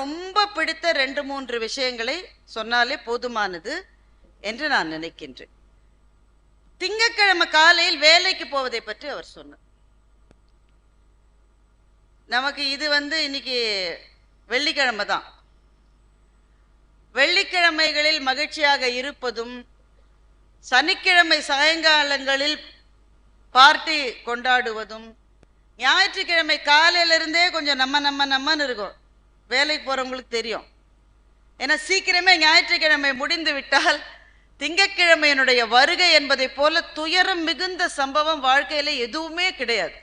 ரொம்ப பிடித்த ரெண்டு மூன்று விஷயங்களை சொன்னாலே போதுமானது என்று நான் நினைக்கின்றேன். திங்கட்கிழமை காலையில் வேலைக்கு போவதை பற்றி அவர் சொன்னார். நமக்கு இது வந்து இன்னைக்கு வெள்ளிக்கிழமை தான். வெள்ளிக்கிழமைகளில் மகிழ்ச்சியாக இருப்பதும் சனிக்கிழமை சாயங்காலங்களில் பார்ட்டி கொண்டாடுவதும் ஞாயிற்றுக்கிழமை காலையிலிருந்தே கொஞ்சம் நம்ம நம்ம நம்மன்னு இருக்கும். வேலைக்கு போகிறவங்களுக்கு தெரியும். ஏன்னா சீக்கிரமே ஞாயிற்றுக்கிழமை முடிந்து விட்டால் திங்கட்கிழமையினுடைய வருகை என்பதை போல துயரம் மிகுந்த சம்பவம் வாழ்க்கையில் எதுவுமே கிடையாது.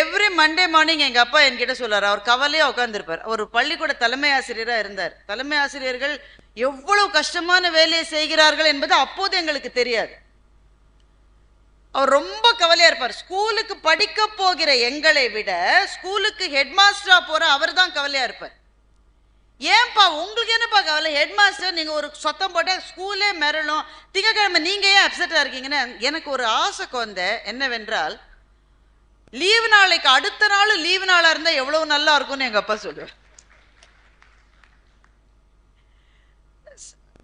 எவ்ரி மண்டே மார்னிங் எங்கள் அப்பா என்கிட்ட சொல்றாரு. அவர் கவலையாக உட்காந்துருப்பார் ஒரு பள்ளிக்கூட தலைமை ஆசிரியராக இருந்தார். தலைமை ஆசிரியர்கள் எவ்வளவு கஷ்டமான வேலையை செய்கிறார்கள் என்பது அப்போது எங்களுக்கு தெரியாது. அவர் ரொம்ப கவலையா இருப்பார். ஸ்கூலுக்கு படிக்க போகிற எங்களை விட ஸ்கூலுக்கு ஹெட் மாஸ்டரா போற அவர் தான் கவலையா இருப்பார். ஏன்பா உங்களுக்கு என்னப்பா கவலை? ஹெட் மாஸ்டர் நீங்க ஒரு சத்தம் போட்டால் ஸ்கூலே மிரளும். திங்கக்கிழமை நீங்க ஏன் அப்செட்டா இருக்கீங்கன்னு எனக்கு ஒரு ஆசை கொந்த என்னவென்றால் லீவு நாளைக்கு அடுத்த நாள் லீவு நாளா இருந்தா எவ்வளவு நல்லா இருக்கும்னு எங்க அப்பா சொல்லுவார்.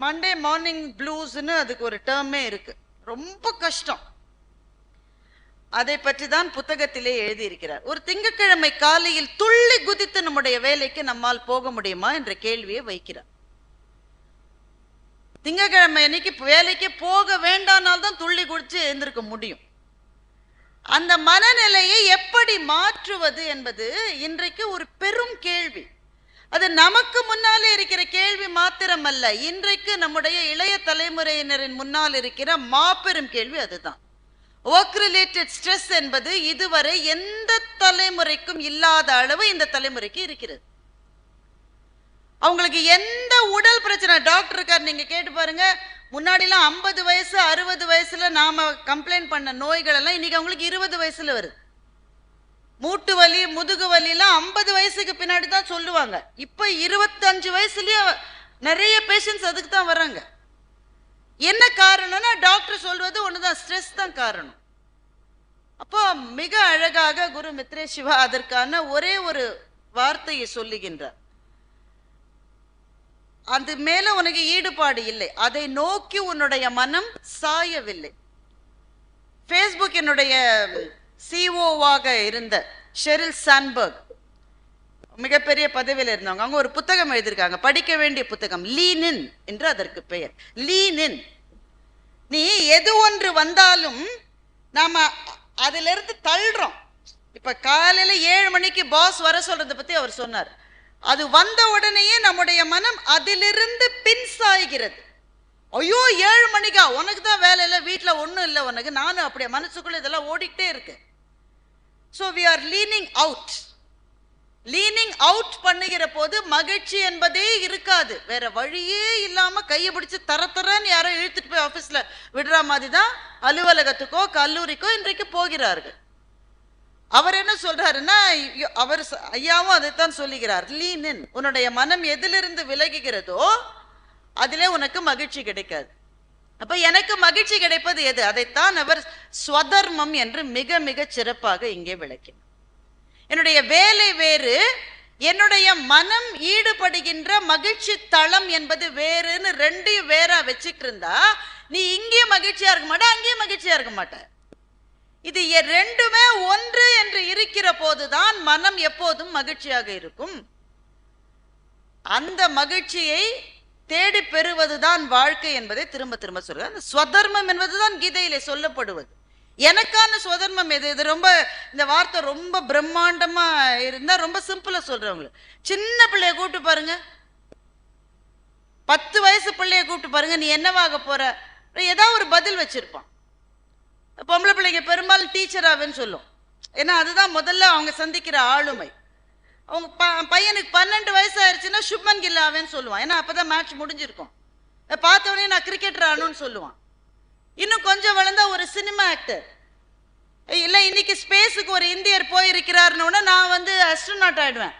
மண்டே மார்னிங் ப்ளூஸ்னு அதுக்கு ஒரு டேர்மே இருக்கு. ரொம்ப கஷ்டம். அதை பற்றி தான் புத்தகத்திலே எழுதியிருக்கிறார். ஒரு திங்கட்கிழமை காலையில் துள்ளி குதித்து நம்முடைய வேலைக்கு நம்மால் போக முடியுமா என்ற கேள்வியை வைக்கிறார். திங்கட்கிழமை அன்னைக்கு வேலைக்கு போக வேண்டானால் தான் துள்ளி குடிச்சு எழுந்திருக்க முடியும். அந்த மனநிலையை எப்படி மாற்றுவது என்பது இன்றைக்கு ஒரு பெரும் கேள்வி. அது நமக்கு முன்னாலே இருக்கிற கேள்வி மாத்திரமல்ல இன்றைக்கு நம்முடைய இளைய தலைமுறையினரின் முன்னால் இருக்கிற மாபெரும் கேள்வி அதுதான். ஒர்க் ரிலேட்டட் ஸ்ட்ரெஸ் என்பது இதுவரை எந்த தலைமுறைக்கும் இல்லாத அளவு இந்த தலைமுறைக்கு இருக்கிறது. அவங்களுக்கு எந்த உடல் பிரச்சனை? டாக்டர் இருக்கார் நீங்க கேட்டு பாருங்க. முன்னாடிலாம் ஐம்பது வயசு அறுபது வயசுல நாம கம்ப்ளைண்ட் பண்ண நோய்கள் எல்லாம் இன்னைக்கு அவங்களுக்கு இருபது வயசுல வருது. மூட்டு வலி முதுகு வலி ஐம்பது வயசுக்கு பின்னாடி தான் சொல்லுவாங்க. இப்போ இருபத்தஞ்சு வயசுலயே நிறைய பேஷண்ட்ஸ் அதுக்கு தான் வர்றாங்க என்ன காரணம்னா டாக்டர் சொல்வது ஒண்ணுதான் ஸ்ட்ரெஸ் தான் காரணம். மிக அழகாக குரு மித்ரே சிவா அதற்கான ஒரே ஒரு வார்த்தையை சொல்லுகின்றார். அது மேல உனக்கு ஈடுபாடு இல்லை. அதை நோக்கி உன்னுடைய மனம் சாயவில்லை. ஃபேஸ்புக் என்னுடைய சிஓவாக இருந்த ஷெரில் சான்பர்க் மிகப்பெரிய பதவியில் இருந்தவங்க. அவங்க ஒரு புத்தகம் எழுதியிருக்காங்க. படிக்க வேண்டிய புத்தகம். லீனின் என்று அதற்கு பெயர். லீனின் நீ எது ஒன்று வந்தாலும் நாம அதிலிருந்து தள்ளுறோம். இப்போ காலையில் ஏழு மணிக்கு பாஸ் வர சொல்கிறத பற்றி அவர் சொன்னார். அது வந்த உடனேயே நம்முடைய மனம் அதிலிருந்து பின் சாய்கிறது. ஐயோ ஏழு மணிக்கா? உனக்கு தான் வேலை இல்லை வீட்டில் ஒன்றும் இல்லை உனக்கு. நானும் அப்படியே மனசுக்குள்ளே இதெல்லாம் ஓடிக்கிட்டே இருக்கு so we are leaning out out பண்ணுகிற போது மகிழ்ச்சி என்பதே இருக்காது. வேற வழியே இல்லாம கையை பிடிச்சி தர தரன்னு யாரோ இழுத்துட்டு போய் ஆபீஸ்ல விடுற மாதிரி தான் அலுவலகத்துக்கோ கல்லூரிக்கோ இன்றைக்கு போகிறார்கள். அவர் என்ன சொல்றாருன்னா ஐயோ, அவர் ஐயாவும் அதைத்தான் சொல்லுகிறார். லீனின் உன்னுடைய மனம் எதிலிருந்து விலகுகிறதோ அதிலே உனக்கு மகிழ்ச்சி கிடைக்காது. அப்ப எனக்கு மகிழ்ச்சி கிடைப்பது எது? அதைத்தான் அவர் ஸ்வதர்மம் என்று மிக மிக சிறப்பாக இங்கே விளக்கினார். என்னுடைய வேலை வேறு என்னுடைய மனம் ஈடுபடுகின்ற மகிழ்ச்சி தளம் என்பது வேறுன்னு ரெண்டையும் வேறா வச்சுட்டு இருந்தா நீ இங்கேயும் மகிழ்ச்சியா இருக்க மாட்ட அங்கேயும் மகிழ்ச்சியா இருக்க மாட்ட. இது ரெண்டுமே ஒன்று என்று இருக்கிற போதுதான் மனம் எப்போதும் மகிழ்ச்சியாக இருக்கும். அந்த மகிழ்ச்சியை தேடி பெறுவதுதான் வாழ்க்கை என்பதை திரும்ப திரும்ப சொல்றேன் அந்த ஸ்வதர்மம் என்பதுதான் கீதையிலே சொல்லப்படுவது. எனக்கான சுதர்மம் எது? இது ரொம்ப இந்த வார்த்தை ரொம்ப பிரம்மாண்டமா இருந்தா ரொம்ப சிம்பிளா சொல்றவங்க சின்ன பிள்ளைய கூப்பிட்டு பாருங்க. பத்து வயசு பிள்ளைய கூப்பிட்டு பாருங்க. நீ என்னவாக போற? ஏதாவது ஒரு பதில் வச்சிருப்பான். பொம்பளை பிள்ளைங்க பெரும்பாலும் டீச்சர் ஆவேன்னு சொல்லும். ஏன்னா அதுதான் முதல்ல அவங்க சந்திக்கிற ஆளுமை. அவங்க ப- பையனுக்கு பன்னெண்டு வயசு ஆயிடுச்சுன்னா சுப்மன் கில் ஆவேன்னு சொல்லுவான். ஏன்னா அப்பதான் மேட்ச் முடிஞ்சிருக்கும். பார்த்தவொடனே நான் கிரிக்கெட்டர் ஆகணும்னு சொல்லுவான். இன்னும் கொஞ்சம் வளர்ந்தா ஒரு சினிமா ஆக்டர் இல்லை இன்னைக்கு ஸ்பேஸுக்கு ஒரு இந்தியர் போயிருக்கிறாருன்னு நான் வந்து அஸ்ட்ரோநாட் ஆயிடுவேன்.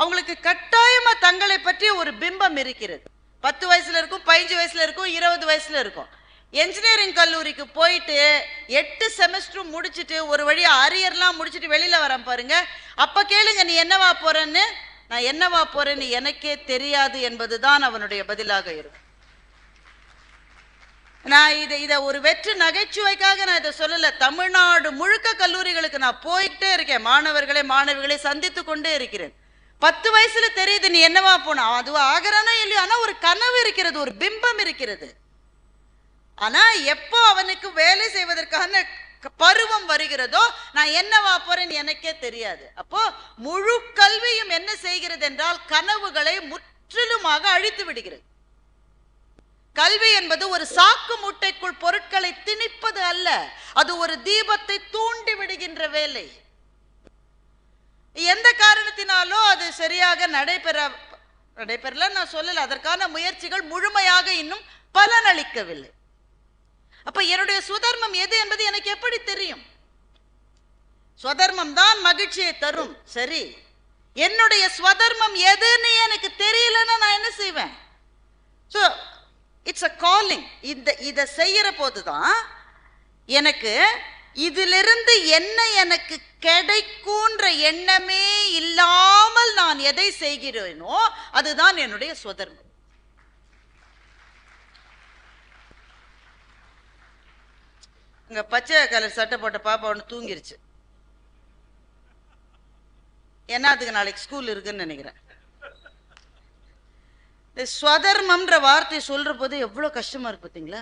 அவங்களுக்கு கட்டாயமாக தங்களை பற்றி ஒரு பிம்பம் இருக்கிறது. பத்து வயசுல இருக்கும் பதினஞ்சு வயசுல இருக்கும் இருபது வயசுல இருக்கும். என்ஜினியரிங் கல்லூரிக்கு போயிட்டு எட்டு செமஸ்டரும் முடிச்சுட்டு ஒரு வழியாக அரியர்லாம் முடிச்சுட்டு வெளியில் வரேன் பாருங்க. அப்போ கேளுங்க நீ என்னவா போறேன்னு? நான் என்னவா போறேன்னு எனக்கே தெரியாது என்பது தான் அவனுடைய பதிலாக இருக்கும். நான் இதை இதை ஒரு வெற்று நகைச்சுவைக்காக நான் இதை சொல்லலை. தமிழ்நாடு முழுக்க கல்லூரிகளுக்கு நான் போயிட்டே இருக்கேன். மாணவர்களை மாணவிகளை சந்தித்து கொண்டே இருக்கிறேன். பத்து வயசுல தெரியுது நீ என்னவா போனா? அது ஆகிறானோ இல்லையோ ஆனா ஒரு கனவு இருக்கிறது ஒரு பிம்பம் இருக்கிறது. ஆனா எப்போ அவனுக்கு வேலை செய்வதற்கான பருவம் வருகிறதோ நான் என்னவா போறேன்னு எனக்கே தெரியாது. அப்போ முழு கல்வியும் என்ன செய்கிறது என்றால் கனவுகளை முற்றிலுமாக அழித்து விடுகிறது. கல்வி என்பது ஒரு சாக்கு மூட்டைக்குள் பொருட்களை திணிப்பது அல்ல. அது ஒரு தீபத்தை தூண்டி விடுகின்ற வேலை. எந்த காரணத்தினாலோ அது சரியாக நடைபெற நடைபெறல நான் சொல்லல. அதற்கான முயற்சிகள் முழுமையாக இன்னும் பலனளிக்கவில்லை. அப்ப என்னுடைய சுதர்மம் எது என்பது எனக்கு எப்படி தெரியும்? சுதர்மம் தான் மகிழ்ச்சியை தரும். சரி. என்னுடைய ஸ்வதர்மம் எதுன்னு எனக்கு தெரியலன்னா நான் என்ன செய்வேன்? ஸோ இட்ஸ் அ காலிங் இந்த இதை செய்கிற போது தான் எனக்கு இதிலிருந்து என்ன எனக்கு கிடைக்குன்ற எண்ணமே இல்லாமல் நான் எதை செய்கிறேனோ அதுதான் என்னுடைய சுதர்மம். இங்க பச்சை கலர் சட்டை போட்ட பாப்பா ஒன்று தூங்கிருச்சு. ஏன்னா அதுக்கு நாளைக்கு ஸ்கூல் இருக்குன்னு நினைக்கிறேன். இந்த ஸ்வதர்மம்ன்ற வார்த்தை சொல்ற போது எவ்வளோ கஷ்டமா இருக்கு பார்த்தீங்களா?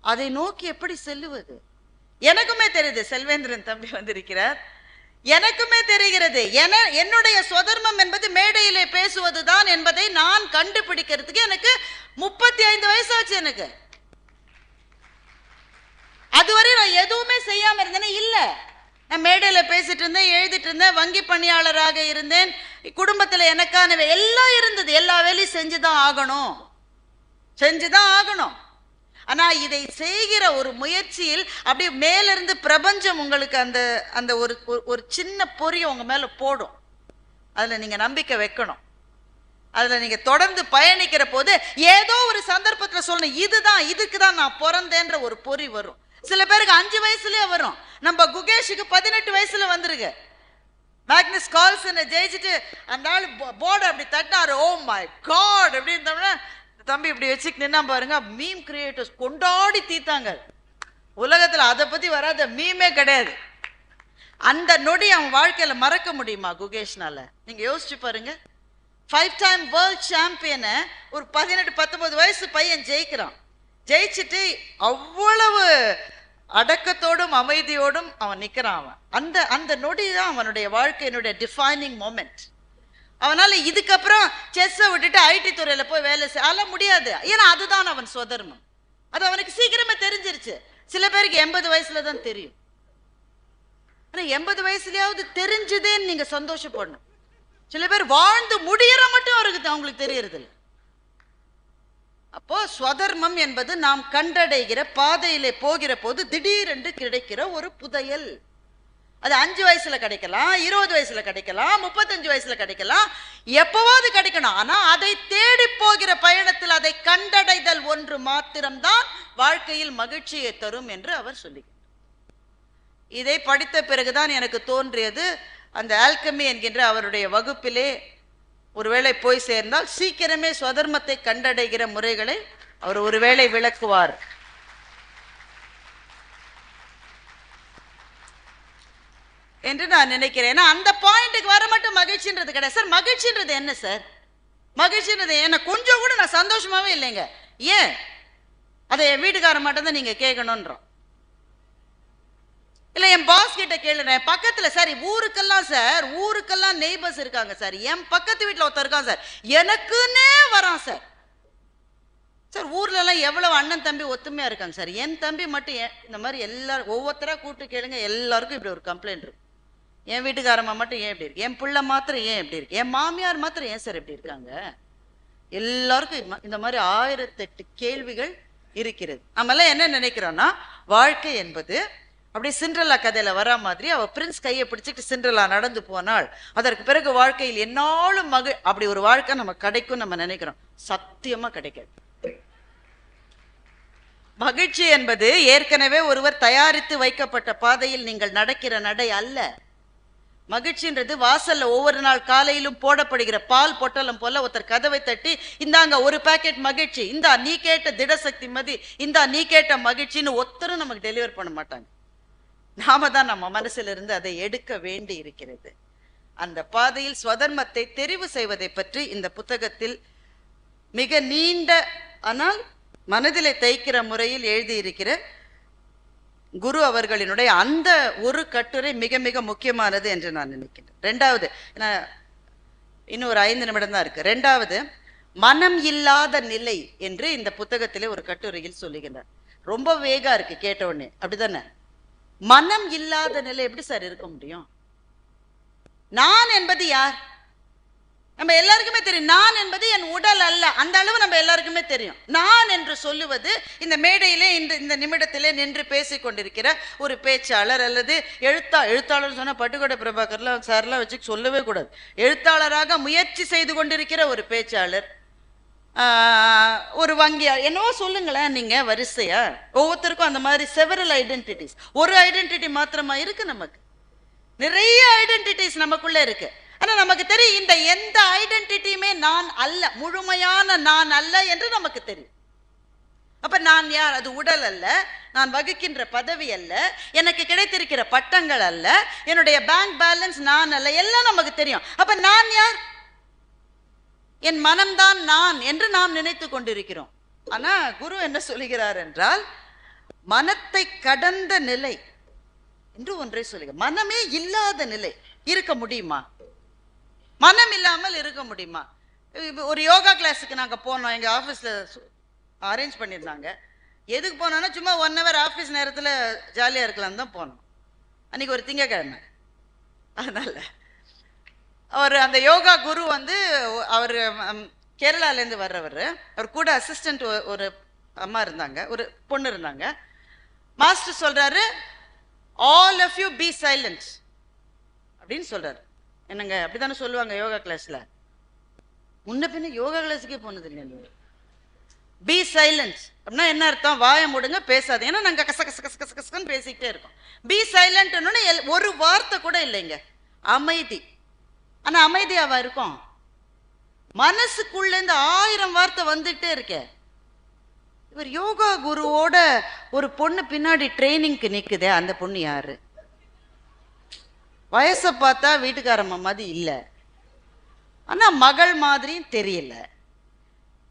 அதை நோக்கி எப்படி செல்லுவது? எனக்குமே தெரியுது செல்வேந்திரன் தம்பி வந்திருக்கிறார். எனக்குமே தெரிகிறது என என்னுடைய சுதர்மம் என்பது மேடையிலே பேசுவதுதான் என்பதை நான் கண்டுபிடிக்கிறதுக்கு எனக்கு முப்பத்தி ஐந்து வயசாச்சு எனக்கு. அதுவரை நான் எதுவுமே செய்யாம இருந்தேனே இல்லை. நான் மேடையில் பேசிட்டு இருந்தேன் எழுதிட்டு இருந்தேன் வங்கி பணியாளராக இருந்தேன். குடும்பத்தில் எனக்கான எல்லாம் இருந்தது. எல்லா வேலையும் செஞ்சு தான் ஆகணும். செஞ்சு தான் ஆகணும். ஆனால் இதை செய்கிற ஒரு முயற்சியில் அப்படியே மேலிருந்து பிரபஞ்சம் உங்களுக்கு அந்த அந்த ஒரு ஒரு- சின்ன பொறியை உங்கள் மேலே போடும். அதில் நீங்கள் நம்பிக்கை வைக்கணும். அதில் நீங்கள் தொடர்ந்து பயணிக்கிற போது ஏதோ ஒரு சந்தர்ப்பத்தில் சொல்லணும் இதுதான் இதுக்கு தான் நான் பிறந்தேன்ற ஒரு பொறி வரும். சில பேருக்கு அஞ்சு வயசுலேயே வரும். நம்ம குகேஷுக்கு பதினெட்டு வயசுல வந்துருங்க. மேக்னஸ் கால்சனை ஜெயிச்சுட்டு அந்த ஆள் போர்டு அப்படி தட்டினார் ஓ oh மை காட் அப்படி இருந்தோம்னா தம்பி இப்படி வச்சு நின்னா பாருங்க. மீம் கிரியேட்டர்ஸ் கொண்டாடி தீத்தாங்க உலகத்தில் அதை பற்றி வராத மீமே கிடையாது. அந்த நொடி அவன் வாழ்க்கையில் மறக்க முடியுமா குகேஷ்னால? நீங்கள் யோசிச்சு பாருங்க. ஃபைவ் டைம் வேர்ல்ட் சாம்பியனை ஒரு பதினெட்டு பத்தொன்பது வயசு பையன் ஜெயிக்கிறான். ஜெயிச்சுட்டு அவ்வளவு அடக்கத்தோடும் அமைதியோடும் அவன் நிற்கிறான் அவன். அந்த அந்த நொடி தான் அவனுடைய வாழ்க்கையினுடைய டிஃபைனிங் மூமெண்ட் அவனால் இதுக்கப்புறம் செஸ்ஸை விட்டுட்டு ஐடி துறையில் போய் வேலை செய்ய முடியாது. ஏன்னா அதுதான் அவன் சுதர்மம். அது அவனுக்கு சீக்கிரமே தெரிஞ்சிருச்சு. சில பேருக்கு எண்பது வயசுல தான் தெரியும். ஆனால் எண்பது வயசுலயாவது தெரிஞ்சுதேன்னு நீங்கள் சந்தோஷப்படணும். சில பேர் வாழ்ந்து முடியற மட்டும் அவருக்கு அவங்களுக்கு தெரியறதில்லை. அப்போ ஸ்வதர்மம் என்பது நாம் கண்டடைகிற பாதையிலே போகிற போது திடீரென்று கிடைக்கிற ஒரு புதையல். அது அஞ்சு வயசுல கிடைக்கலாம் இருபது வயசுல கிடைக்கலாம் முப்பத்தஞ்சு வயசுல கிடைக்கலாம் எப்போவாது கிடைக்கணும். ஆனா அதை தேடி போகிற பயணத்தில் அதை கண்டடைதல் ஒன்று மாத்திரம்தான் வாழ்க்கையில் மகிழ்ச்சியை தரும் என்று அவர் சொல்லி இதை படித்த பிறகுதான் எனக்கு தோன்றியது அந்த ஆல்கமி என்கின்ற அவருடைய வகுப்பிலே ஒருவேளை போய் சேர்ந்தால் சீக்கிரமே சுதர்மத்தை கண்டடைகிற முறைகளை அவர் ஒருவேளை விளக்குவார். என்று நான் நினைக்கிறேன். ஏன்னா அந்த பாயிண்ட்டுக்கு வர மட்டும் மகிழ்ச்சின்றது கிடையாது. சார் மகிழ்ச்சின்றது என்ன சார்? மகிழ்ச்சின்றது என்ன? கொஞ்சம் கூட நான் சந்தோஷமாவே இல்லைங்க. ஏன்? அதை என் வீட்டுக்காரன் மட்டும் தான் நீங்க கேட்கணுன்றோம் இல்லை என் பாஸ் கிட்ட கேளுறேன். பக்கத்தில் சார் ஊருக்கெல்லாம் சார் ஊருக்கெல்லாம் நெய்பர்ஸ் இருக்காங்க சார் என் பக்கத்து வீட்டில் ஒருத்தர் இருக்கான் சார் எனக்குன்னே வரான் சார் சார் ஊர்ல எல்லாம் அண்ணன் தம்பி ஒத்துமையாக இருக்காங்க சார் என் தம்பி மட்டும் ஏன் இந்த மாதிரி எல்லாரும் ஒவ்வொருத்தராக கூப்பிட்டு கேளுங்க எல்லாருக்கும் இப்படி ஒரு கம்ப்ளைண்ட் இருக்கு. என் வீட்டுக்காரம்மா மட்டும் ஏன் இப்படி இருக்கு? என் பிள்ளை மாத்திரம் ஏன் இப்படி இருக்கு? என் மாமியார் மாத்திரம் ஏன் சார் இப்படி இருக்காங்க? எல்லாருக்கும் இந்த மா- இந்த மாதிரி ஆயிரத்தெட்டு கேள்விகள் இருக்கிறது. நம்மெல்லாம் என்ன நினைக்கிறோன்னா வாழ்க்கை என்பது அப்படியே சிண்ட்ரலா கதையில வரா மாதிரி அவ பிரின்ஸ் கையை பிடிச்சிட்டு சிண்ட்ரலா நடந்து போனாள் அதற்கு பிறகு வாழ்க்கையில் என்னாலும் மகிழ் அப்படி ஒரு வாழ்க்கை நம்ம கிடைக்கும் நம்ம நினைக்கிறோம். சத்தியமா கிடைக்காது. மகிழ்ச்சி என்பது ஏற்கனவே ஒருவர் தயாரித்து வைக்கப்பட்ட பாதையில் நீங்கள் நடக்கிற நடை அல்ல. மகிழ்ச்சின்றது வாசல்ல ஒவ்வொரு நாள் காலையிலும் போடப்படுகிற பால் பொட்டலம் போல ஒருத்தர் கதவை தட்டி இந்தாங்க ஒரு பாக்கெட் மகிழ்ச்சி. இந்தா நீ கேட்ட திடசக்தி மதி. இந்தா நீ கேட்ட மகிழ்ச்சின்னு ஒருத்தரும் நமக்கு டெலிவர் பண்ண மாட்டாங்க. நாம தான் நம்ம மனசிலிருந்து அதை எடுக்க வேண்டி இருக்கிறது அந்த பாதையில் ஸ்வதர்மத்தை தெரிவு செய்வதை பற்றி இந்த புத்தகத்தில் மிக நீண்ட ஆனால் மனதிலே தைக்கிற முறையில் எழுதியிருக்கிற குரு அவர்களினுடைய அந்த ஒரு கட்டுரை மிக மிக முக்கியமானது என்று நான் நினைக்கிறேன் ரெண்டாவது நான் இன்னும் ஒரு ஐந்து நிமிடம் தான் இருக்கு. ரெண்டாவது மனம் இல்லாத நிலை என்று இந்த புத்தகத்திலே ஒரு கட்டுரையில் சொல்லுகிறார் ரொம்ப வேகா இருக்கு கேட்ட உடனே. அப்படிதானே மனம் இல்லாத நிலை எப்படி சார் இருக்க முடியும்? நான் என்பது யார்? நம்ம எல்லாருக்குமே தெரியும். நான் என்பது என் உடல் அல்ல. அந்த அளவு நம்ம எல்லாருக்குமே தெரியும். நான் என்று சொல்லுவது இந்த மேடையிலே இந்த இந்த நிமிடத்திலே நின்று பேசி கொண்டிருக்கிற ஒரு பேச்சாளர் அல்லது எழுத்தா எழுத்தாளர் சொன்னால் பட்டுக்கோட்டை பிரபாகர்லாம் சார்லாம் வச்சு சொல்லவே கூடாது. எழுத்தாளராக முயற்சி செய்து கொண்டிருக்கிற ஒரு பேச்சாளர் ஒரு வங்கியா? என்னவோ சொல்லுங்களேன் நீங்க வரிசையா? ஒவ்வொருத்தருக்கும் அந்த மாதிரி செவரல் ஐடென்டிட்டிஸ் ஒரு ஐடென்டிட்டி மாத்திரமா இருக்கு நமக்கு? நிறைய ஐடென்டிட்டிஸ் நமக்குள்ள இருக்கு. ஆனா நமக்கு தெரியும் இந்த எந்த ஐடென்டிட்டியுமே நான் அல்ல முழுமையான நான் அல்ல என்று நமக்கு தெரியும். அப்ப நான் யார்? அது உடல் அல்ல நான் வகுக்கின்ற பதவி அல்ல எனக்கு கிடைத்திருக்கிற பட்டங்கள் அல்ல என்னுடைய பேங்க் பேலன்ஸ் நான் அல்ல எல்லாம் நமக்கு தெரியும். அப்ப நான் யார்? என் மனம்தான் நான் என்று நாம் நினைத்து கொண்டிருக்கிறோம். ஆனா குரு என்ன சொல்லுகிறார் என்றால் மனத்தை கடந்த நிலை என்று ஒன்றை சொல்லுங்க. மனமே இல்லாத நிலை இருக்க முடியுமா? மனம் இல்லாமல் இருக்க முடியுமா? ஒரு யோகா கிளாஸுக்கு நாங்கள் போனோம். எங்கள் ஆஃபீஸில் அரேஞ்ச் பண்ணியிருந்தாங்க. எதுக்கு போனோன்னா சும்மா ஒன் ஹவர் ஆஃபீஸ் நேரத்தில் ஜாலியாக இருக்கலாம் தான் போனோம். அன்றைக்கி ஒரு திங்கக்கிழமை. அதனால் அவர் அந்த யோகா குரு வந்து அவர் கேரளாலேருந்து வர்றவர். அவர் கூட அசிஸ்டண்ட் ஒரு அம்மா இருந்தாங்க ஒரு பொண்ணு இருந்தாங்க. மாஸ்டர் சொல்கிறாரு all of you be silent அப்படின்னு சொல்கிறார் என்னங்க அப்படி தானே சொல்லுவாங்க யோகா கிளாஸில் முன்ன பின்ன யோகா கிளாஸுக்கே போனது இல்லை பி சைலன்ஸ் அப்படின்னா என்ன அர்த்தம்? வாயை முடுங்க பேசாது ஏன்னா நாங்கள் கச கச கச கச கசன்னு பேசிக்கிட்டே இருக்கோம். பி சைலண்ட்னு ஒரு வார்த்தை கூட இல்லைங்க. அமைதி. ஆனால் அமைதியாவா இருக்கும்? மனசுக்குள்ளேருந்து ஆயிரம் வார்த்தை வந்துட்டே இருக்கே. இவர் யோகா குருவோட ஒரு பொண்ணு பின்னாடி ட்ரைனிங்க்கு நிற்குதே அந்த பொண்ணு யாரு? வயசை பார்த்தா வீட்டுக்காரம்மா மாதிரி இல்லை. ஆனால் மகள் மாதிரியும் தெரியல.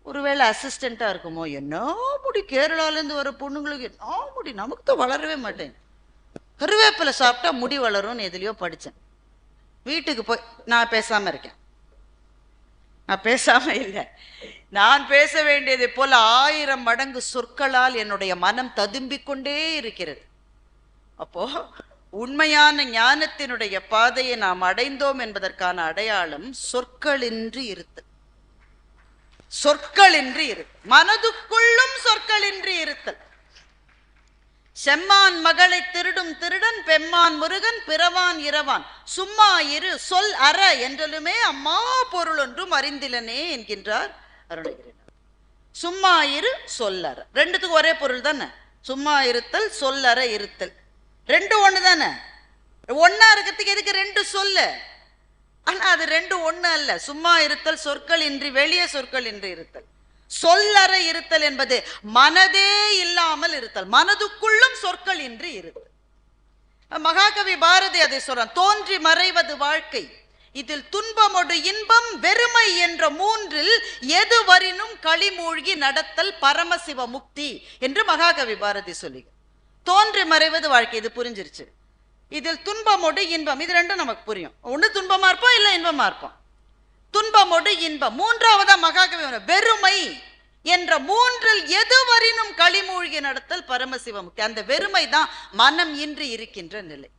ஒருவேளை அசிஸ்டண்ட்டாக இருக்குமோ என்ன முடி கேரளாலேருந்து வர பொண்ணுங்களுக்கு என்ன முடி? நமக்கு தான் வளரவே மாட்டேன். கருவேப்பிலை சாப்பிட்டா முடி வளரும்னு எதுலேயோ படித்தேன் வீட்டுக்கு போய் நான் பேசாமல் இருக்கேன். நான் பேசாமல் இல்லை. நான் பேச வேண்டியதை போல ஆயிரம் மடங்கு சொற்களால் என்னுடைய மனம் ததும்பிக் கொண்டே இருக்கிறது. அப்போ உண்மையான ஞானத்தினுடைய பாதையை நாம் அடைந்தோம் என்பதற்கான அடையாளம் சொற்களின்றி இருத்து. சொற்களின்றி இரு மனதுக்குள்ளும் சொற்களின்றி இருத்தல். செம்மான் மகளை திருடும் திருடன் பெம்மான் முருகன் பிறவான் இரவான். சும்மா இரு சொல் அற என்றலுமே அம்மா பொருள் ஒன்றும் அறிந்திலனே என்கின்றார் அருணகிரினார் சும்மா இரு சொல் அற. ரெண்டுத்துக்கும் ஒரே பொருள் தானே? சும்மா இருத்தல் சொல் அற இருத்தல். ரெண்டு ஒன்று தானே? ஒன்னா இருக்கிறதுக்கு எதுக்கு ரெண்டு சொல்லு? ஆனால் அது ரெண்டு ஒன்று அல்ல. சும்மா இருத்தல் சொற்கள் இன்றி வெளியே சொற்கள் இன்றி இருத்தல். சொல்லற இருத்தல் என்பது மனதே இல்லாமல் இருத்தல். மனதுக்குள்ளும் சொற்கள் இன்றி இருத்தல். மகாகவி பாரதி அதை சொல்றான் தோன்றி மறைவது வாழ்க்கை. இதில் துன்பமொடு இன்பம் வெறுமை என்ற மூன்றில் எது வரினும் களிமூழ்கி நடத்தல் பரமசிவ முக்தி என்று மகாகவி பாரதி சொல்லி தோன்றி மறைவது வாழ்க்கை. இது புரிஞ்சிருச்சு. இதில் துன்பமொடு இன்பம். இது ரெண்டும் நமக்கு புரியும். ஒன்று துன்பமா இருப்போம் இல்லை இன்பமா இருப்போம்? துன்பமொடு இன்பம். மூன்றாவதா மகாகவி வெறுமை என்ற மூன்றில் எதுவரினும் களிமூழ்கி நடத்தல் பரமசிவமுக்தி அந்த வெறுமை தான் மனம் இன்றி இருக்கின்ற நிலை.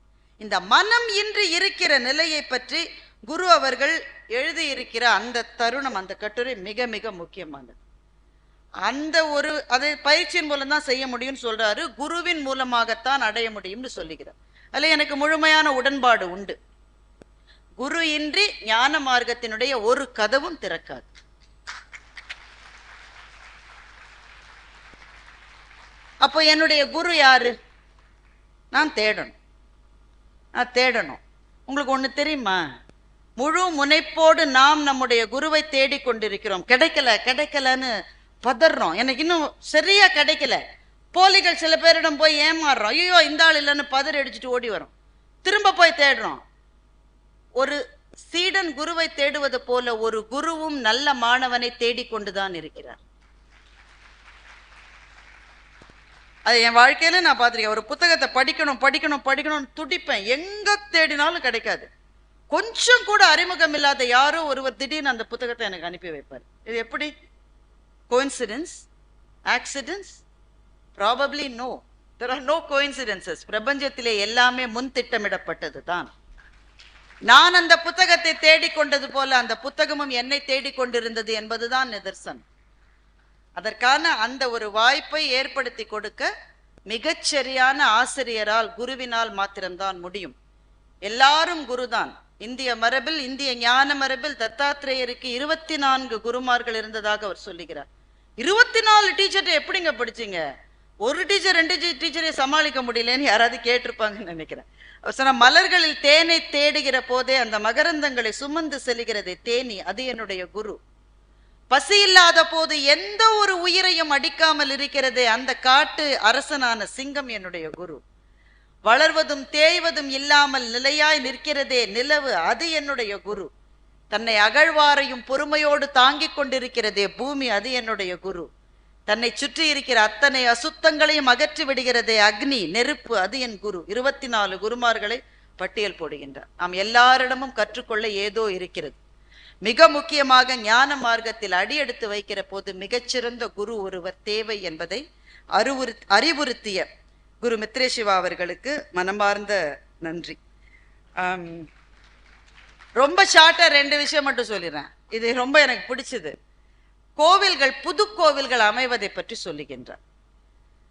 இந்த மனம் இன்றி இருக்கிற நிலையை பற்றி குரு அவர்கள் எழுதியிருக்கிற அந்த தருணம் அந்த கட்டுரை மிக மிக முக்கியமானது. அந்த ஒரு அதை பயிற்சியின் மூலம் தான் செய்ய முடியும்னு சொல்றாரு. குருவின் மூலமாகத்தான் அடைய முடியும்னு சொல்லுகிறார். அதில் எனக்கு முழுமையான உடன்பாடு உண்டு. குரு இன்றி ஞான மார்க்கத்தினுடைய ஒரு கதவும் திறக்காது. அப்போ என்னுடைய குரு யாரு? நான் தேடணும். நான் தேடணும். உங்களுக்கு ஒன்று தெரியுமா? முழு முனைப்போடு நாம் நம்முடைய குருவை தேடிக் கொண்டிருக்கிறோம். கிடைக்கல கிடைக்கலன்னு பதறோம். எனக்கு இன்னும் சரியா கிடைக்கல. போலிகள் சில பேரிடம் போய் ஏமாறுறோம். ஐயோ இந்த ஆள் இல்லைன்னு பதறி அடிச்சுட்டு ஓடி வரோம். திரும்ப போய் தேடுறோம். ஒரு சீடன் குருவை தேடுவது போல ஒரு குருவும் நல்ல மாணவனை தேடிக்கொண்டுதான் இருக்கிறார். அது என் வாழ்க்கையில நான் பார்த்துருக்கேன். ஒரு புத்தகத்தை படிக்கணும் படிக்கணும் படிக்கணும்னு துடிப்பேன். எங்க தேடினாலும் கிடைக்காது. கொஞ்சம் கூட அறிமுகம் இல்லாத யாரோ ஒருவர் திடீர்னு அந்த புத்தகத்தை எனக்கு அனுப்பி வைப்பார். இது எப்படி? Coincidence accidents probably no there are no coincidences பிரபஞ்சத்திலே எல்லாமே முன் திட்டமிடப்பட்டது தான் நான் அந்த புத்தகத்தை தேடிக்கொண்டது போல அந்த புத்தகமும் என்னை தேடிக்கொண்டிருந்தது என்பதுதான் நிதர்சனம். அதற்கான அந்த ஒரு வாய்ப்பை ஏற்படுத்தி கொடுக்க மிகச்சரியான ஆசிரியரால் குருவினால் மாத்திரம்தான் முடியும். எல்லாரும் குருதான். இந்திய மரபில் இந்திய ஞான மரபில் தத்தாத்திரேயருக்கு இருபத்தி நான்கு குருமார்கள் இருந்ததாக அவர் சொல்லுகிறார். இருபத்தி நாலு டீச்சர்ட்ட எப்படிங்க படிச்சீங்க? ஒரு டீச்சர் ரெண்டு டீச்சரை சமாளிக்க முடியலன்னு யாராவது கேட்டிருப்பாங்கன்னு நினைக்கிறேன். சொன்ன மலர்களில் தேனை தேடுகிற போதே அந்த மகரந்தங்களை சுமந்து செல்கிறதே தேனி அது என்னுடைய குரு. பசி இல்லாத போது எந்த ஒரு உயிரையும் அடிக்காமல் இருக்கிறதே அந்த காட்டு அரசனான சிங்கம் என்னுடைய குரு. வளர்வதும் தேய்வதும் இல்லாமல் நிலையாய் நிற்கிறதே நிலவு அது என்னுடைய குரு. தன்னை அகழ்வாரையும் பொறுமையோடு தாங்கிக் கொண்டிருக்கிறதே பூமி அது என்னுடைய குரு. தன்னை சுற்றி இருக்கிற அத்தனை அசுத்தங்களையும் அகற்றி விடுகிறதே அக்னி நெருப்பு அது என் குரு. இருபத்தி நாலு குருமார்களை பட்டியல் போடுகின்றார். நாம் எல்லாரிடமும் கற்றுக்கொள்ள ஏதோ இருக்கிறது. மிக முக்கியமாக ஞான மார்க்கத்தில் அடியெடுத்து வைக்கிற போது மிகச்சிறந்த குரு ஒருவர் தேவை என்பதை அறிவுறு அறிவுறுத்திய குரு மித்ரேசிவா அவர்களுக்கு மனமார்ந்த நன்றி. ரொம்ப ஷார்ட்டா ரெண்டு விஷயம் மட்டும் சொல்லிடுறேன். இது ரொம்ப எனக்கு பிடிச்சது. கோவில்கள் புது கோவில்கள் அமைவதை பற்றி சொல்லுகின்றார்.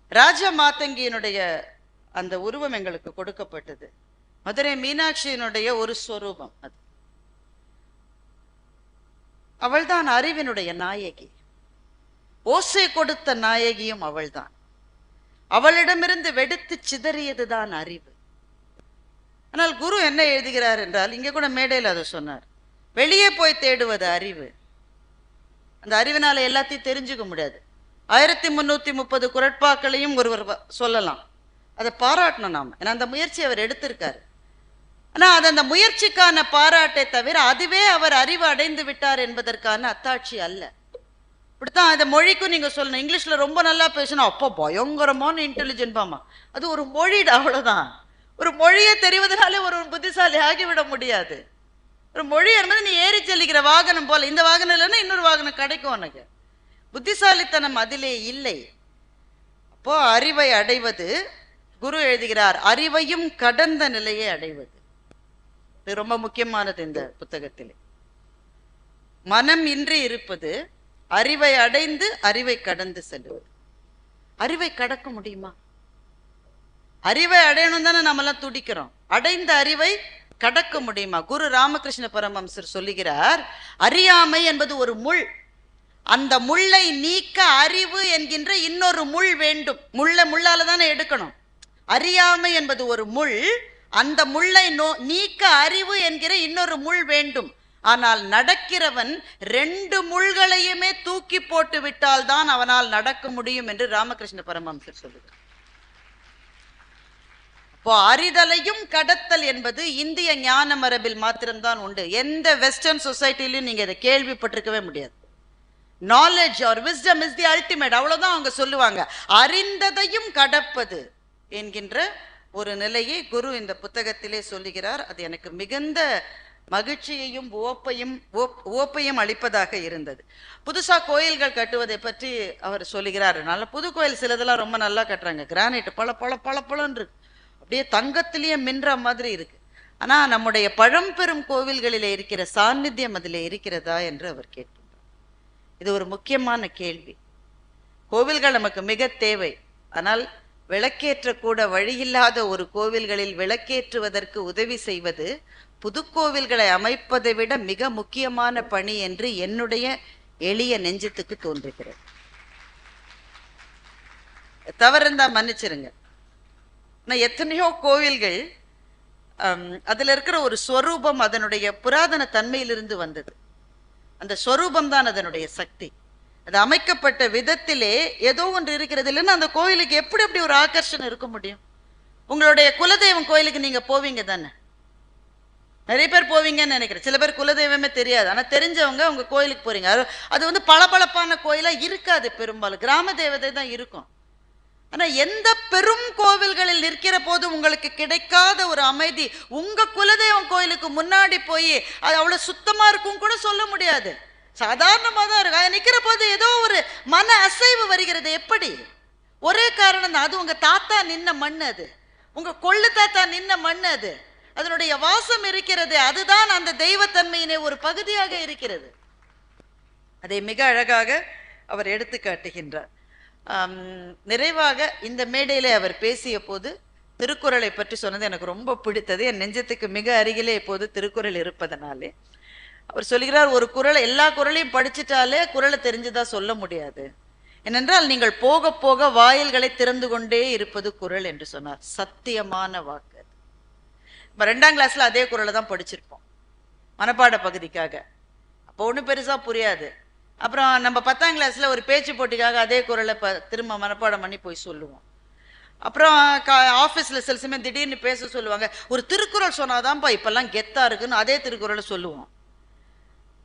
ராஜ மாதங்கியினுடைய அந்த உருவம் எங்களுக்கு கொடுக்கப்பட்டது. மதுரை மீனாட்சியினுடைய ஒரு ஸ்வரூபம் அது. அவள்தான் அறிவினுடைய நாயகி. ஓசை கொடுத்த நாயகியும் அவள்தான். அவளிடமிருந்து வெடித்து சிதறியதுதான் அறிவு. ஆனால் குரு என்ன எழுதுகிறார் என்றால் இங்க கூட மேடையில் அதை சொன்னார். வெளியே போய் தேடுவது அறிவு. அந்த அறிவினால எல்லாத்தையும் தெரிஞ்சுக்க முடியாது. ஆயிரத்தி முன்னூற்றி முப்பது குரட்பாக்களையும் ஒருவர் வ- சொல்லலாம். அதை பாராட்டணும் நாம். ஏன்னா அந்த முயற்சி அவர் எடுத்திருக்காரு. ஆனால் அது அந்த முயற்சிக்கான பாராட்டை தவிர அதுவே அவர் அறிவு அடைந்து விட்டார் என்பதற்கான அத்தாட்சி அல்ல. இப்படித்தான் அந்த மொழிக்கும் நீங்கள் சொல்லணும். இங்கிலீஷில் ரொம்ப நல்லா பேசணும் அப்போ பயங்கரமான இன்டெலிஜென்ட் பாமா அது ஒரு மொழிடா அவ்வளோதான் ஒரு மொழியை தெரிவதனாலே ஒரு புத்திசாலி ஆகிவிட முடியாது. ஒரு மொழி என்பது நீ ஏறி செல்லுகிற வாகனம் போல. இந்த வாகனம் இல்லைன்னா இன்னொரு வாகனம் கிடைக்கும் உனக்கு. புத்திசாலித்தனம் அதிலே இல்லை. அப்போ அறிவை அடைவது குரு எழுதுகிறார் அறிவையும் கடந்த நிலையை அடைவது. இது ரொம்ப முக்கியமானது இந்த புத்தகத்திலே. மனம் இன்றி இருப்பது அறிவை அடைந்து அறிவை கடந்து செல்வது. அறிவை கடக்க முடியுமா? அறிவை அடையணும் தானே நம்மளாம் துடிக்கிறோம். அடைந்த அறிவை கடக்க முடியுமா? குரு ராமகிருஷ்ண பரமஹம்சர் சொல்லுகிறார் அறியாமை என்பது ஒரு முள். அந்த முள்ளை நீக்க அறிவு என்கின்ற இன்னொரு முள் வேண்டும். முள்ளை முள்ளால தானே எடுக்கணும். அறியாமை என்பது ஒரு முள். அந்த முள்ளை நோ நீக்க அறிவு என்கிற இன்னொரு முள் வேண்டும். ஆனால் நடக்கிறவன் ரெண்டு முள்களையுமே தூக்கி போட்டு விட்டால் தான் அவனால் நடக்க முடியும் என்று ராமகிருஷ்ண பரமஹம்சர் சொல்லுகிறார். இப்போ அறிதலையும் கடத்தல் என்பது இந்திய ஞான மரபில் மாத்திரம்தான் உண்டு. எந்த வெஸ்டர்ன் சொசைட்டிலையும் நீங்க இதை கேள்விப்பட்டிருக்கவே முடியாது. Knowledge or wisdom is the ultimate அவ்வளவுதான் அவங்க சொல்லுவாங்க. அறிந்ததையும் கடப்பது என்கின்ற ஒரு நிலையை குரு இந்த புத்தகத்திலே சொல்லுகிறார். அது எனக்கு மிகுந்த மகிழ்ச்சியையும் ஓப்பையும் ஓப்பையும் அளிப்பதாக இருந்தது. புதுசா கோயில்கள் கட்டுவதை பற்றி அவர் சொல்லுகிறார். நல்ல புது கோயில் சிலதெல்லாம் ரொம்ப நல்லா கட்டுறாங்க. கிரானைட் பல பல பல பலன்னு இருக்கு. அப்படியே தங்கத்திலேயே மின்ற மாதிரி இருக்கு. ஆனா நம்முடைய பழம்பெரும் கோவில்களில் இருக்கிற சாநித்தியம் அதில் இருக்கிறதா என்று அவர் கேட்கின்றார். இது ஒரு முக்கியமான கேள்வி. கோவில்கள் நமக்கு மிக தேவை. ஆனால் விளக்கேற்ற கூட வழியில்லாத ஒரு கோவில்களில் விளக்கேற்றுவதற்கு உதவி செய்வது புதுக்கோவில்களை அமைப்பதை விட மிக முக்கியமான பணி என்று என்னுடைய எளிய நெஞ்சத்துக்கு தோன்றுகிறது. தவறு மன்னிச்சிருங்க. ஆனால் எத்தனையோ கோவில்கள் அதில் இருக்கிற ஒரு ஸ்வரூபம் அதனுடைய புராதன தன்மையிலிருந்து வந்தது. அந்த ஸ்வரூபம் தான் அதனுடைய சக்தி. அது அமைக்கப்பட்ட விதத்திலே ஏதோ ஒன்று இருக்கிறது. இல்லைன்னா அந்த கோயிலுக்கு எப்படி அப்படி ஒரு ஆகர்ஷணம் இருக்க முடியும்? உங்களுடைய குலதெய்வம் கோயிலுக்கு நீங்கள் போவீங்க தானே? நிறைய பேர் போவீங்கன்னு நினைக்கிறேன். சில பேர் குலதெய்வமே தெரியாது. ஆனால் தெரிஞ்சவங்க உங்கள் கோயிலுக்கு போகிறீங்க அது- அது வந்து பளபளப்பான கோயிலாக இருக்காது பெரும்பாலும். கிராம தேவதை தான் இருக்கும். ஆனால் எந்த பெரும் கோவில்களில் நிற்கிற போது உங்களுக்கு கிடைக்காத ஒரு அமைதி உங்கள் குலதெய்வம் கோயிலுக்கு முன்னாடி போய் அது அவ்வளோ சுத்தமாக இருக்கும் கூட சொல்ல முடியாது. சாதாரணமாக தான் இருக்கும். அது நிற்கிற போது ஏதோ ஒரு மன அசைவு வருகிறது. எப்படி? ஒரே காரணம் தான். அது உங்கள் தாத்தா நின்ன மண் அது. உங்கள் கொள்ளு தாத்தா நின்ன மண் அது. அதனுடைய வாசம் இருக்கிறது. அதுதான் அந்த தெய்வத்தன்மையினே ஒரு பகுதியாக இருக்கிறது. அதை மிக அழகாக அவர் எடுத்து காட்டுகின்றார் நிறைவாக இந்த மேடையிலே அவர் பேசிய போது திருக்குறளை பற்றி சொன்னது எனக்கு ரொம்ப பிடித்தது. என் நெஞ்சத்துக்கு மிக அருகிலே இப்போது திருக்குறள் இருப்பதனாலே. அவர் சொல்கிறார் ஒரு குறளை எல்லா குறளையும் படிச்சிட்டாலே குறளை தெரிஞ்சுதா சொல்ல முடியாது. ஏனென்றால் நீங்கள் போக போக வாயில்களை திறந்து கொண்டே இருப்பது குறள் என்று சொன்னார். சத்தியமான வாக்கு அது. இப்ப ரெண்டாம் கிளாஸ்ல அதே குறளை தான் படிச்சிருப்போம். மனப்பாட பகுதிக்காக. அப்போ ஒன்றும் பெருசா புரியாது. அப்புறம் நம்ம பத்தாம் கிளாஸில் ஒரு பேச்சு போட்டிக்காக அதே குரலை ப திரும்ப மனப்பாடம் பண்ணி போய் சொல்லுவோம். அப்புறம் ஆஃபீஸில் சில சமயம் திடீர்னு பேச சொல்லுவாங்க. ஒரு திருக்குறள் சொன்னாதான்ப்பா இப்போல்லாம் கெத்தாக இருக்குன்னு அதே திருக்குறளை சொல்லுவோம்.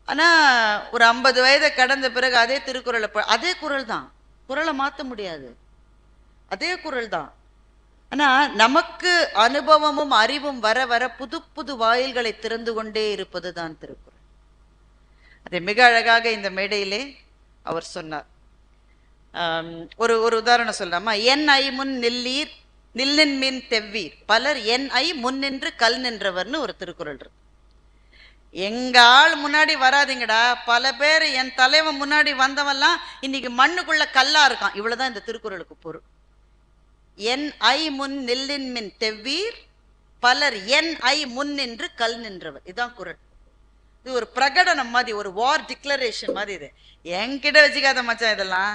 ஆனால் ஒரு ஐம்பது வயதை கடந்த பிறகு அதே திருக்குறளை ப- அதே குறள் தான். குறளை மாற்ற முடியாது. அதே குறள் தான். ஆனால் நமக்கு அனுபவமும் அறிவும் வர வர புது புது வாயில்களை திறந்து கொண்டே இருப்பது தான் திருக்குறள். அதை மிக அழகாக இந்த மேடையிலே அவர் சொன்னார். ஒரு ஒரு உதாரணம் சொல்லலாமா? என் ஐ முன் நில்லீர் நில்லின் மீன் தெவ்வீர். பலர் என் ஐ முன் நின்று கல் நின்றவர்னு ஒரு திருக்குறள் இருக்கு. எங்க ஆள் முன்னாடி வராதீங்கடா. பல பேர் என் தலைவன் முன்னாடி வந்தவெல்லாம் இன்னைக்கு மண்ணுக்குள்ள கல்லா இருக்கான். இவ்வளவுதான் இந்த திருக்குறளுக்கு பொருள். என் ஐ முன் நில்லின் மின் தெவ்வீர் பலர் என் ஐ முன் நின்று கல் நின்றவர். இதான் குரல் இது ஒரு பிரகடனம் மாதிரி ஒரு வார் டிக்ளரேஷன் மாதிரி இது. என்கிட்ட வச்சுக்காத மச்சான் இதெல்லாம்.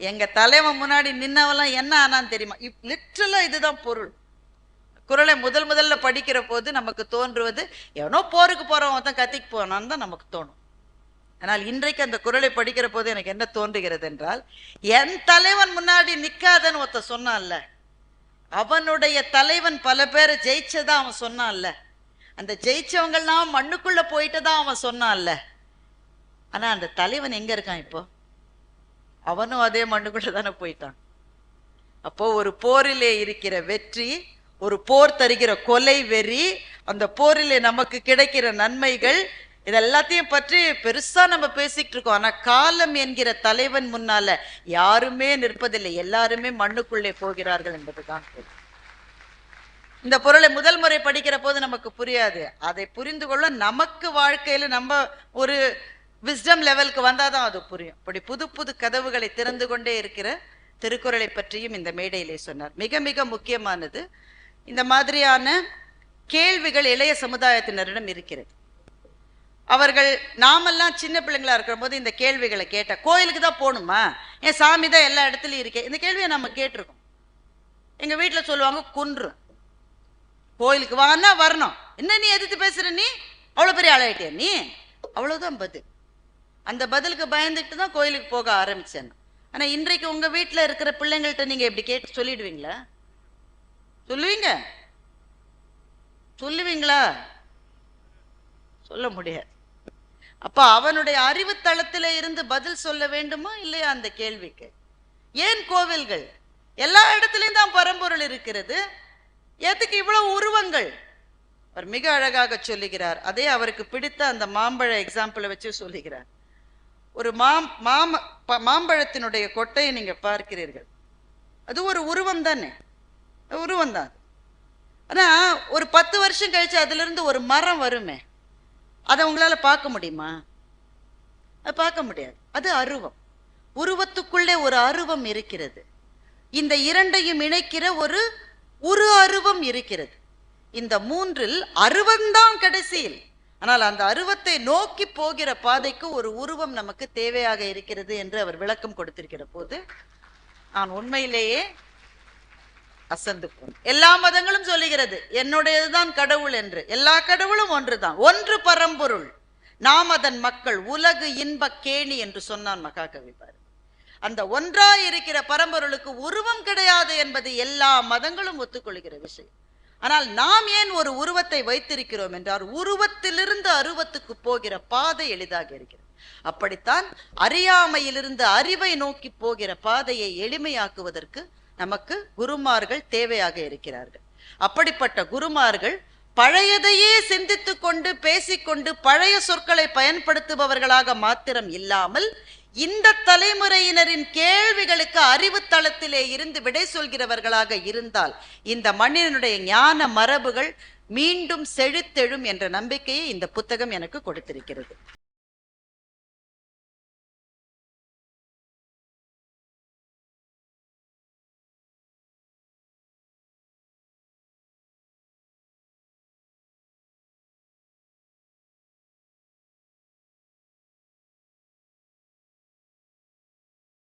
எங்கள் தலைவன் முன்னாடி நின்னவெல்லாம் என்ன ஆனான்னு தெரியுமா? இப் லிட்ரலாக இதுதான் பொருள். குறளை முதல் முதல்ல படிக்கிற போது நமக்கு தோன்றுவது எவனோ போருக்கு போகிறவன் தான் கத்திக்கு போனான்னு தான் நமக்கு தோணும். ஆனால் இன்றைக்கு அந்த குரலை படிக்கிற போது எனக்கு என்ன தோன்றுகிறது என்றால் என் தலைவன் முன்னாடி நிற்காதன்னு ஒருத்த சொன்னான்ல. அவனுடைய தலைவன் பல பேரை ஜெயிச்சதா அவன் சொன்னான்ல. அந்த ஜெயிச்சவங்கள்லாம் மண்ணுக்குள்ள போயிட்டு தான் அவன் சொன்னான்ல. ஆனா அந்த தலைவன் எங்க இருக்கான் இப்போ? அவனும் அதே மண்ணுக்குள்ள தானே போயிட்டான். அப்போ ஒரு போரிலே இருக்கிற வெற்றி ஒரு போர் தருகிற கொலை வெறி அந்த போரிலே நமக்கு கிடைக்கிற நன்மைகள் இது எல்லாத்தையும் பற்றி பெருசா நம்ம பேசிக்கிட்டு இருக்கோம். ஆனா காலம் என்கிற தலைவன் முன்னால யாருமே நிற்பதில்லை. எல்லாருமே மண்ணுக்குள்ளே போகிறார்கள் என்பதுதான் பொருள். இந்த பொருளை முதல் முறை படிக்கிற போது நமக்கு புரியாது. அதை புரிந்து கொள்ள நமக்கு வாழ்க்கையில் நம்ம ஒரு விஸ்டம் லெவலுக்கு வந்தாதான் அது புரியும். இப்படி புது புது கதவுகளை திறந்து கொண்டே இருக்கிற திருக்குறளை பற்றியும் இந்த மேடையிலே சொன்னார். மிக மிக முக்கியமானது. இந்த மாதிரியான கேள்விகள் இளைய சமுதாயத்தினரிடம் இருக்கிறது. அவர்கள் நாமெல்லாம் சின்ன பிள்ளைங்களா இருக்கிற போது இந்த கேள்விகளை கேட்ட கோயிலுக்கு தான் போகணுமா? என் சாமி தான் எல்லா இடத்துலையும் இருக்கேன் இந்த கேள்வியை நம்ம கேட்டிருக்கோம். எங்கள் வீட்டில் சொல்லுவாங்க குன்று. கோயிலுக்கு வான்னா வரணும். என்ன நீ எதிர்த்து பேசுற நீ? அவ்வளவு பெரிய ஆளாயிட்டியா நீ? அவ்வளவுதான் பதில். அந்த பதிலுக்கு பயந்துட்டு தான் கோயிலுக்கு போக ஆரம்பிச்சேன். ஆனா இன்றைக்கு உங்க வீட்டுல இருக்கிற பிள்ளைங்கள்ட்ட நீங்க இப்படி கேட்டு சொல்லிடுவீங்களா? சொல்லுவீங்க? சொல்லுவீங்களா? சொல்ல முடியாது. அப்ப அவனுடைய அறிவு தளத்துல இருந்து பதில் சொல்ல வேண்டுமா இல்லையா அந்த கேள்விக்கு? ஏன் கோவில்கள்? எல்லா இடத்துலையும் தான் பரம்பொருள் இருக்கிறது. எதுக்கு இவ்வளவு உருவங்கள்? அவர் மிக அழகாக சொல்லுகிறார். அதே அவருக்கு பிடித்த அந்த மாம்பழ எக்ஸாம்பிளை வச்சு சொல்லுகிறார். ஒரு மாம் மாம ப- மாம்பழத்தினுடைய கொட்டையை நீங்க பார்க்கிறீர்கள். அது ஒரு உருவம் தானே? உருவம் தான் ஆனா ஒரு பத்து வருஷம் கழிச்சு அதுல இருந்து ஒரு மரம் வருமே? அதை உங்களால பார்க்க முடியுமா? அது பார்க்க முடியாது. அது அருவம். உருவத்துக்குள்ளே ஒரு அருவம் இருக்கிறது. இந்த இரண்டையும் இணைக்கிற ஒரு ஒரு அருவம் இருக்கிறது. இந்த மூன்றில் அருவம்தான் கடைசியில். ஆனால் அந்த அருவத்தை நோக்கி போகிற பாதைக்கு ஒரு உருவம் நமக்கு தேவையாக இருக்கிறது என்று அவர் விளக்கம் கொடுத்திருக்கிற போது நான் உண்மையிலேயே அசந்து எல்லா மதங்களும் சொல்லுகிறது என்னுடையதுதான் கடவுள் என்று. எல்லா கடவுளும் ஒன்றுதான். ஒன்று பரம்பொருள். நாம் அதன் மக்கள் உலகு இன்ப கேணி என்று சொன்னான் மகாகவி பாரு. அந்த ஒன்றாய் இருக்கிற பரம்பொருளுக்கு உருவம் கிடையாது என்பது எல்லா மதங்களும் ஒத்துக்கொள்கிற விஷயம். ஆனால் நாம் ஏன் ஒரு உருவத்தை வைத்திருக்கிறோம் என்றால் உருவத்திலிருந்து அருவத்துக்கு போகிற பாதை எளிதாக இருக்கிறது. அப்படித்தான் அறியாமையிலிருந்து அறிவை நோக்கி போகிற பாதையை எளிமையாக்குவதற்கு நமக்கு குருமார்கள் தேவையாக இருக்கிறார்கள். அப்படிப்பட்ட குருமார்கள் பழையதையே சிந்தித்துக் கொண்டு பேசிக்கொண்டு பழைய சொற்களை பயன்படுத்துபவர்களாக மாத்திரம் இல்லாமல் இந்த தலைமுறையினரின் கேள்விகளுக்கு அறிவு தளத்திலே இருந்து விடை சொல்கிறவர்களாக இருந்தால் இந்த மண்ணினுடைய ஞான மரபுகள் மீண்டும் செழித்தெழும் என்ற நம்பிக்கையை இந்த புத்தகம் எனக்கு கொடுத்திருக்கிறது.